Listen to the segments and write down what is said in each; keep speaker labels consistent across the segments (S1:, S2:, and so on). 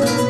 S1: Thank you.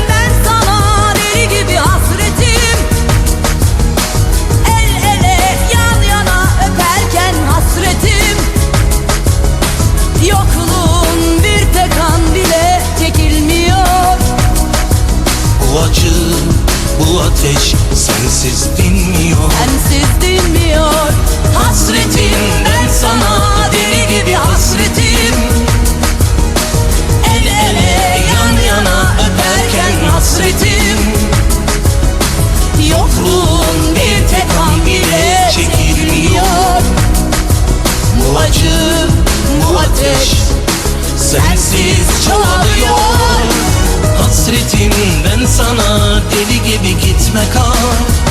S1: sensiz çoğalıyor Hasretim ben sana deli gibi gitme kal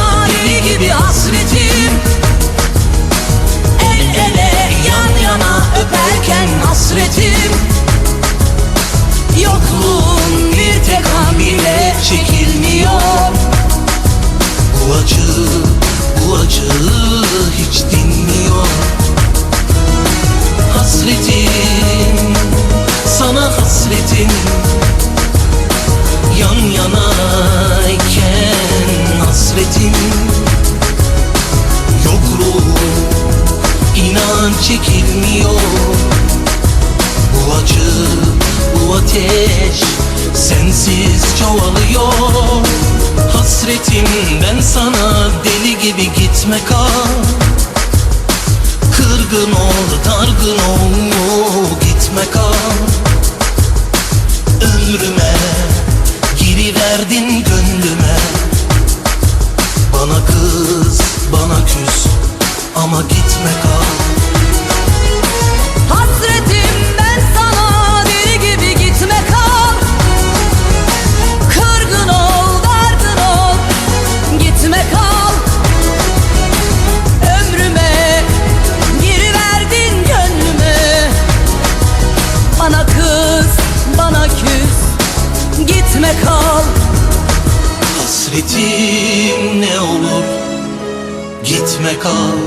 S1: gibi hasretim çekilmiyor. Bu acı, bu ateş sensiz çoğalıyor. Hasretim ben sana deli gibi gitme kal. Kırgın ol, dargın ol, gitme kal. Ömrüme geri verdin gönlüme. Bana kız, bana küs ama
S2: gitme kal
S1: Hasretim ne olur? Gitme kal